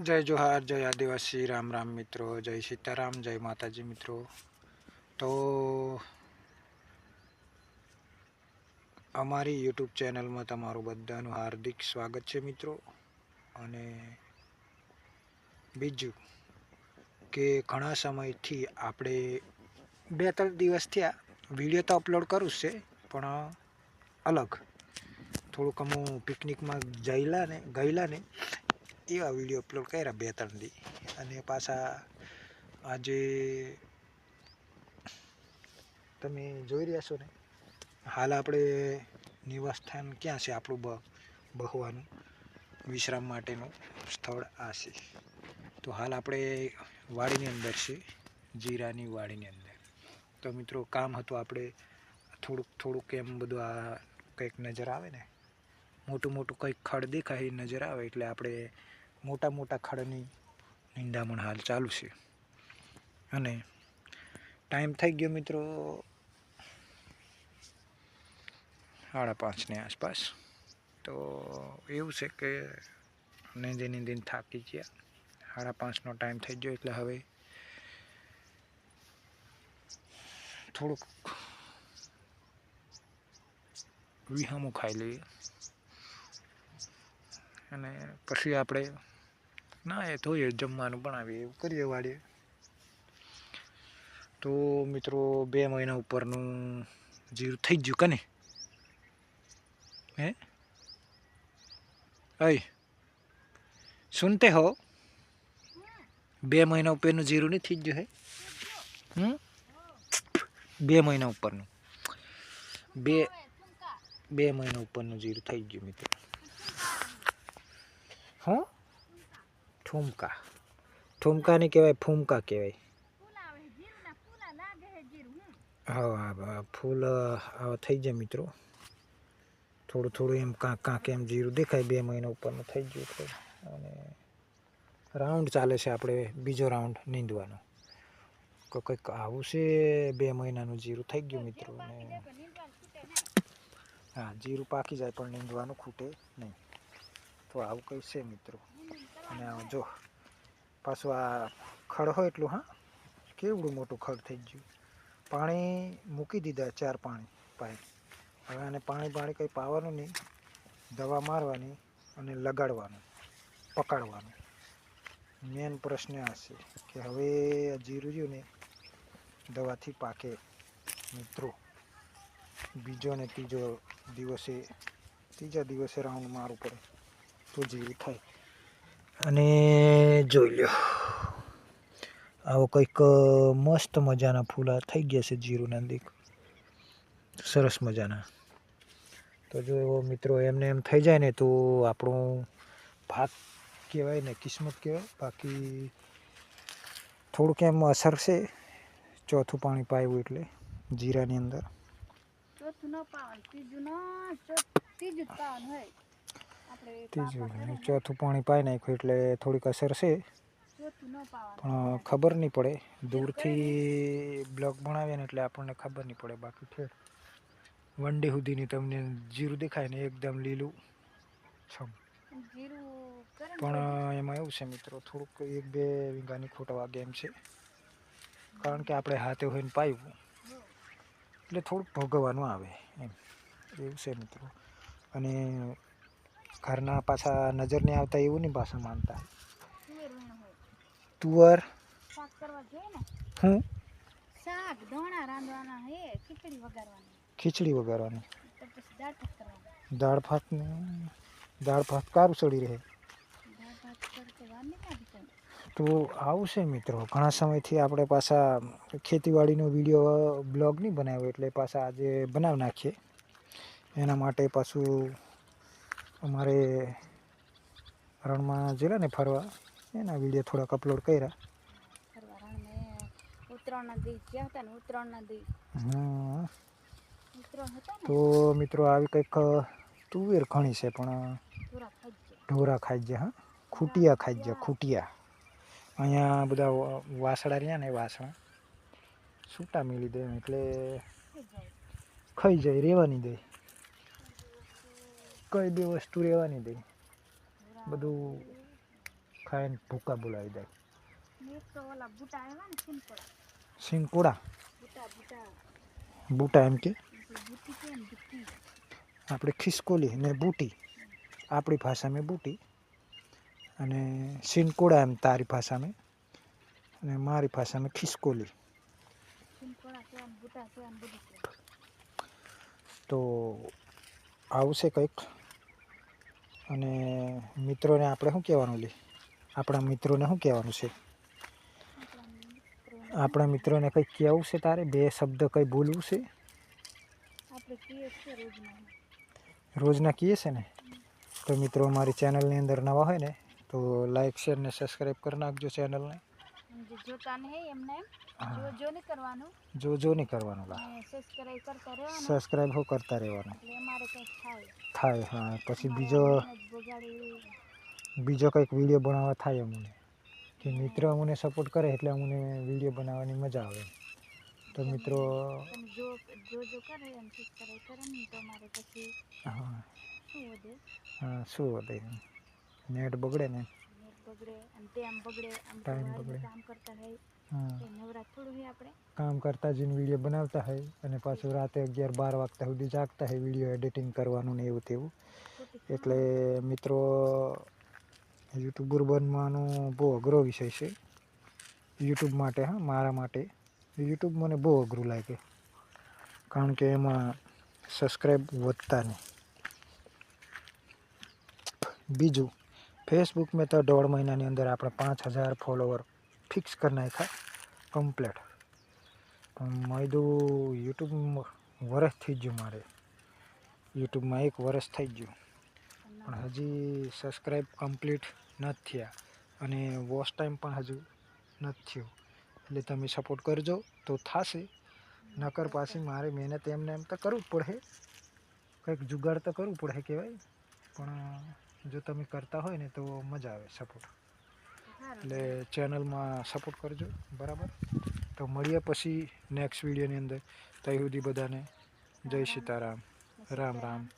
જય જોહાર, જય આદિવાસી, રામ રામ મિત્રો, જય સીતારામ, જય માતાજી મિત્રો. તો અમારી યુટ્યુબ ચેનલમાં તમારું બધાનું હાર્દિક સ્વાગત છે મિત્રો. અને બીજું કે ઘણા સમયથી આપણે બે ત્રણ દિવસ થયા, વીડિયો તો અપલોડ કરું છે, પણ અલગ. થોડુંક અમુક પિકનિકમાં જઈલા ને ગયેલા ને એવા વીડિયો અપલોડ કર્યા બે, ત્રણ દી. અને પાછા આજે તમે જોઈ રહ્યા છો ને, હાલ આપણે નિવાસસ્થાન ક્યાં છે આપણું બહવાનું, વિશ્રામ માટેનું સ્થળ આ છે. તો હાલ આપણે વાડીની અંદર છે, જીરાની વાડીની અંદર. તો મિત્રો કામ હતું આપણે થોડુંક થોડુંક એમ બધું આ કંઈક નજર આવે ને, મોટું મોટું કંઈક ખડ દેખાય નજર આવે એટલે આપણે મોટા મોટા ખડની નિંદામણ હાલ ચાલુ છે. અને ટાઈમ થઈ ગયો મિત્રો સાડા પાંચની આસપાસ. તો એવું છે કે નીંદી નીંદીને થાકી ગયા. સાડા પાંચનો ટાઈમ થઈ ગયો એટલે હવે થોડુંક વિહામું ખાઈ લઈએ. અને પછી આપણે ના, એ જોઈએ જમવાનું બનાવીએ, એવું કરીએ વાળીએ તો મિત્રો, બે મહિના ઉપરનું જીરું થઈ ગયું કને હે? અય, સુનતે હો? બે મહિના ઉપરનું જીરું નહીં થઈ ગયું હે? હમ? બે મહિના ઉપરનું. બે બે મહિના ઉપરનું જીરું થઈ ગયું મિત્રો. હું? ઠુમકા. ઠુમકા નહીં કહેવાય, ફૂમકા કહેવાય. હા ફૂલ થઈ જાય મિત્રો. થોડું થોડું એમ કાંક કાંક એમ જીરું દેખાય બે મહિના ઉપરનું થઈ ગયું એટલે અને રાઉન્ડ ચાલે છે આપણે બીજો રાઉન્ડ નીંદવાનો. કંઈક આવું છે બે મહિનાનું જીરું થઈ ગયું મિત્રો અને હા, જીરું પાકી જાય પણ નીંદવાનું ખૂટે નહીં. તો આવું કંઈ છે મિત્રો. અને જો, પાછું આ ખડ હોય એટલું, હા? કેવડું મોટું ખડ થઈ ગયું? પાણી મૂકી દીધા ચાર પાણી પાઇપ. હવે આને પાણી પાણી કંઈ પાવાનું નહીં. દવા મારવાની અને લગાડવાનું, પકાડવાનું. મેન પ્રશ્ન આ છે કે હવે આ જીરું રહ્યું ને દવાથી પાકે મિત્રો. બીજો ને ત્રીજો દિવસે, ત્રીજા દિવસે રાઉન્ડ મારવું પડે. તો જીરું થાય. અને જોઈ લ્યો. આવો કંઈક મસ્ત મજાના ફૂલા થઈ ગયા છે જીરુના દેખ સરસ મજાના. તો જો એવો મિત્રો એમને એમ થઈ જાય ને તો આપણું ભાગ કહેવાય ને, કિસ્મત કહેવાય. બાકી થોડુંક એમ અસર છે. ચોથું પાણી પાયું એટલે જીરાની અંદર. ચોથું ન પાવાનું, ત્રીજું ન ત્રીજું પાવાનું હોય. ત્રીજું ચોથું પાણી પાઈ નાખ્યું એટલે થોડીક અસર છે. પણ ખબર નહીં પડે. દૂરથી બ્લોક બનાવીએ ને એટલે આપણને ખબર નહીં પડે. બાકી છે વન ડે સુધીની તમને જીરું દેખાય ને એકદમ લીલું છમ. પણ એમાં એવું છે મિત્રો, થોડુંક એક બે વીંગાની ખોટવા વાગે એમ છે. કારણ કે આપણે હાથે હોઈને પાયું. એટલે થોડુંક ભોગવવાનું આવે એમ. એવું છે મિત્રો. અને ઘરના પાછા નજર નહીં આવતા એવું નહીં પાછા માનતા. તુવેર હું? ખીચડી વગાડવાની દાળ ભાત દાળ ભાત કારું ચડી રહે? તો આવું છે મિત્રો ઘણા સમયથી આપણે પાછા ખેતીવાડીનો વીડિયો બ્લોગ નહીં બનાવ્યો એટલે પાછા આજે બનાવી નાખીએ. એના માટે પાછું અમારે રણમાં જેલા ને ફરવા એના વીડિયો થોડાક અપલોડ કર્યા. તો મિત્રો આવી કંઈક તુવેર ઘણી છે પણ ઢોરા ખાઈ હા? ખૂટિયા ખાઈ ખૂટિયા. અહીંયા બધા વાસણા રહ્યા ને વાસણા. છૂટા મેલી દે એટલે ખાઈ જાય. ખાઈ નહીં દે. કઈ બી વસ્તુ રહેવાની દે બધું ખાઈને ભૂકા બોલાવી દે. ઓલા બુટા એમ કે? આપણે ખિસકોલી ને બૂટી. આપણી ભાષામાં બૂટી. અને સિંકોડા એમ તારી ભાષામાં. અને મારી ભાષામાં ખિસકોલી. તો આવું છે કંઈક? અને મિત્રોને આપણે શું કહેવાનું લે? આપણા મિત્રોને શું કહેવાનું છે? આપણા મિત્રોને કંઈક કહેવું છે તારે? બે શબ્દ કંઈ બોલવું છે? રોજના. કહીએ છે ને? તો મિત્રો મારી ચેનલની અંદર નવા હોય ને તો લાઈક શેર ને સબસ્ક્રાઈબ કરી નાખજો ચેનલને. જે એમને જો જો નહીં કરવાનું. જો જો નહીં કરવાનું લા. અને સબસ્ક્રાઈબ કરતા રહેવાનું. સબસ્ક્રાઈબ હો કરતા રહેવાનું? એટલે અમારે કંઈક થાય. થાય હા પછી બીજો બીજો કંઈક વીડિયો બનાવવા થાય અમને. કે મિત્રો અમને સપોર્ટ કરે એટલે અમને વીડિયો બનાવવાની મજા આવે. તો મિત્રો જો જો જો કરે એમ સબસ્ક્રાઈબ કરે ને તો અમારે પછી હા. શું વધે? હા શું વધે નેટ બગડે ને? બગડે અને ટેમ બગડે આમ તો બગડે. કામ કરતા હોય થોડું આપણે. કામ કરતા જઈને વીડિયો બનાવતા હોય અને પાછું રાતે અગિયાર બાર વાગતા સુધી જાગતા હોય વીડિયો એડિટિંગ કરવાનું ને એવું તેવું. એટલે મિત્રો યુટ્યુબર બનવાનો બહુ અઘરો વિષય છે. યુટ્યુબ માટે હા મારા માટે. યુટ્યુબ મને બહુ અઘરું લાગે. કારણ કે એમાં સબસ્ક્રાઈબ વધતા નહીં. બીજું ફેસબુક મેં તો દોઢ મહિનાની અંદર આપણે પાંચ હજાર ફોલોવર ફિક્સ કરી નાખ્યા કમ્પ્લેટ પણ મયદું યુટ્યુબ વરસ થઈ ગયું મારે. યુટ્યુબમાં એક વરસ થઈ ગયું. પણ હજી સબસ્ક્રાઈબ કમ્પ્લીટ નથી થયા. અને વોચ ટાઈમ પણ હજુ નથી થયો. એટલે તમે સપોર્ટ કરજો તો થશે. નકર પાછી મારે મહેનત એમને એમ તો કરવું જ પડે. કંઈક જુગાડ તો કરવું પડે કહેવાય. પણ જો તમે કરતા હોય ને તો મજા આવે સપોર્ટ એટલે ચેનલમાં સપોર્ટ કરજો બરાબર? તો મળીએ પછી નેક્સ્ટ વિડીયોની અંદર. ત્યાં સુધી બધાને જય સીતારામ. રામ રામ.